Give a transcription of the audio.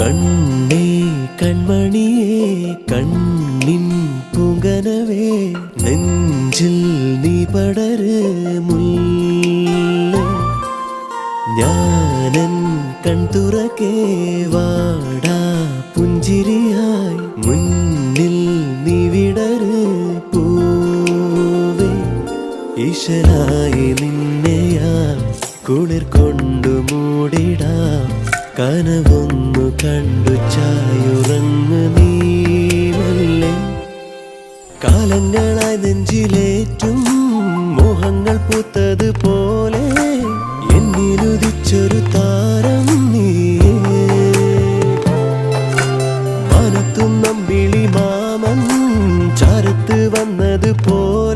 കണ്ണേ കൺമണിയേ കണ്ണിൻ പുകനവേ നെഞ്ചിൽ നീ പടര് മുല്ല. ഞാനൻ കൺതുറക്കേ വാടാ പുഞ്ചിരിയായി മുന്നിൽ നീ വിടര് പൂവേ. ഈശ്വരായി നിന്നെയാ കുളിർ കൊണ്ടു മൂടിടാം. കനവൊന്നു കണ്ടു ചായുറങ്ങ് നീമല്ലേ കാലങ്ങളായി നെഞ്ചിലേറ്റും മോഹങ്ങൾ പൂത്തത് പോലെ എന്നിലുദിച്ചൊരു താരം നീ മാമൻ ചാരത്ത് വന്നത് പോലെ